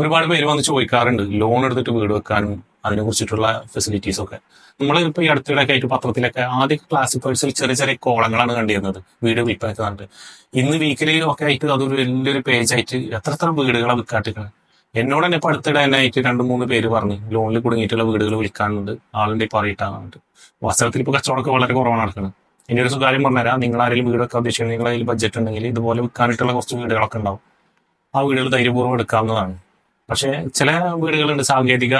ഒരുപാട് പേര് വന്ന് ചോദിക്കാറുണ്ട് ലോൺ എടുത്തിട്ട് വീട് വെക്കാനും അതിനെ കുറിച്ചിട്ടുള്ള ഫെസിലിറ്റീസ് ഒക്കെ. നമ്മൾ ഇപ്പൊ ഈ അടുത്തിടെയൊക്കെ ആയിട്ട് പത്രത്തിലൊക്കെ ആദ്യ ക്ലാസിഫൈഡ്സിൽ ചെറിയ ചെറിയ കോളങ്ങളാണ് കണ്ടിരുന്നത്. വീട് വിൽപ്പനക്ക് കണ്ട് ഇന്ന് വീക്കിലി ഒക്കെ ആയിട്ട് അതൊരു വലിയൊരു പേജ് ആയിട്ട് എത്ര എത്ര വീടുകളെ വിൽക്കാട്ടിരിക്കുന്നത് എന്നോട് തന്നെ ഇപ്പൊ അടുത്തിടെ തന്നെ ആയിട്ട് രണ്ട് മൂന്ന് പേര് പറഞ്ഞു ലോണിൽ കുടുങ്ങിയിട്ടുള്ള വീടുകൾ വിൽക്കാനുണ്ട്. ആളുടെ പറയിട്ടാണ് വസ്ത്രത്തിൽ ഇപ്പൊ കച്ചവടമൊക്കെ വളരെ കുറവാണ് നടക്കുന്നത് ഇനി ഒരു കാര്യം പറഞ്ഞുതരാം. നിങ്ങൾ ആരെങ്കിലും വീടൊക്കെ ഉദ്ദേശിക്കുന്നത് കയ്യിൽ ബഡ്ജറ്റ് ഉണ്ടെങ്കിൽ ഇതുപോലെ വിൽക്കാനായിട്ടുള്ള കുറച്ച് വീടുകളൊക്കെ ഉണ്ടാവും. ആ വീടുകൾ ധൈര്യപൂർവം എടുക്കാവുന്നതാണ്. പക്ഷേ ചില വീടുകളുണ്ട് സാങ്കേതിക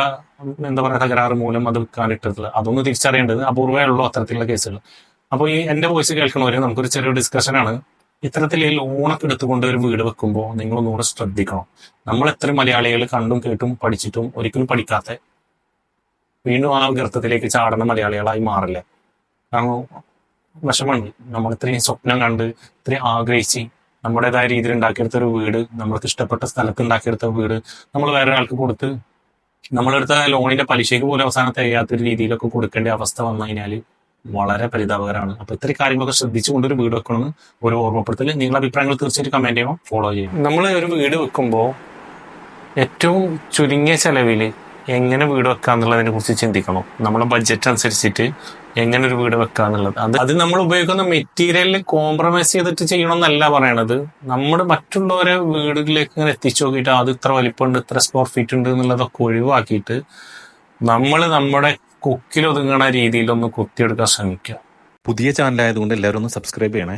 എന്താ പറയുക തകരാറ് മൂലം അത് വിൽക്കാനിട്ടുള്ളത് അതൊന്ന് തിരിച്ചറിയേണ്ടത് അപൂർവമേ ഉള്ളൂ അത്തരത്തിലുള്ള കേസുകൾ അപ്പോൾ ഈ എന്റെ വോയിസ് കേൾക്കണവര് നമുക്കൊരു ചെറിയ ഡിസ്കഷനാണ് ഇത്തരത്തിൽ ഈ ലോണൊക്കെ എടുത്തുകൊണ്ട് ഒരു വീട് വെക്കുമ്പോൾ നിങ്ങൾ ഒന്നുകൂടെ ശ്രദ്ധിക്കണം. നമ്മൾ എത്ര മലയാളികൾ കണ്ടും കേട്ടും പഠിച്ചിട്ടും ഒരിക്കലും പഠിക്കാത്ത വീണ്ടും ആ ഗർത്തത്തിലേക്ക് ചാടുന്ന മലയാളികളായി മാറില്ല? കാരണം വിഷമമുണ്ട് നമ്മൾ ഇത്രയും സ്വപ്നം കണ്ട് ഇത്രയും ആഗ്രഹിച്ച് നമ്മുടേതായ രീതിയിൽ ഉണ്ടാക്കിയെടുത്ത ഒരു വീട് നമ്മൾക്ക് ഇഷ്ടപ്പെട്ട സ്ഥലത്ത് ഉണ്ടാക്കിയെടുത്ത വീട് നമ്മൾ വേറെ ആൾക്ക് കൊടുത്ത് നമ്മളെടുത്ത ലോണിന്റെ പലിശയ്ക്ക് പോലും അവസാനം തികയാത്തൊരു രീതിയിലൊക്കെ കൊടുക്കേണ്ട അവസ്ഥ വന്നു കഴിഞ്ഞാൽ വളരെ പരിതാപകരമാണ്. അപ്പൊ ഇത്തരം കാര്യങ്ങളൊക്കെ ശ്രദ്ധിച്ചുകൊണ്ട് ഒരു വീട് വെക്കണമെന്ന് ഒരു ഓർമ്മപ്പെടുത്തൽ നിങ്ങളുടെ അഭിപ്രായങ്ങൾ തീർച്ചയായിട്ടും കമന്റ് ചെയ്യണം ഫോളോ ചെയ്യണം. നമ്മൾ ഒരു വീട് വെക്കുമ്പോൾ ഏറ്റവും ചുരുങ്ങിയ ചെലവിൽ എങ്ങനെ വീട് വെക്കാന്നുള്ളതിനെ കുറിച്ച് ചിന്തിക്കണം. നമ്മുടെ ബഡ്ജറ്റ് അനുസരിച്ചിട്ട് എങ്ങനെ ഒരു വീട് വെക്കാന്നുള്ളത് അത് അത് നമ്മൾ ഉപയോഗിക്കുന്ന മെറ്റീരിയലിൽ കോംപ്രമൈസ് ചെയ്തിട്ട് ചെയ്യണമെന്നല്ല പറയണത്. നമ്മുടെ മറ്റുള്ളവരെ വീടുകളിലേക്ക് ഇങ്ങനെ എത്തിച്ചു നോക്കിയിട്ട് അത് ഇത്ര വലിപ്പമുണ്ട് ഇത്ര സ്ക്വയർ ഫീറ്റ് ഉണ്ട് എന്നുള്ളതൊക്കെ ഒഴിവാക്കിയിട്ട് നമ്മൾ നമ്മുടെ കൊക്കിലൊതുങ്ങണ രീതിയിലൊന്ന് കുത്തിയെടുക്കാൻ ശ്രമിക്കുക. പുതിയ ചാനലായതുകൊണ്ട് എല്ലാവരും ഒന്ന് സബ്സ്ക്രൈബ് ചെയ്യണേ.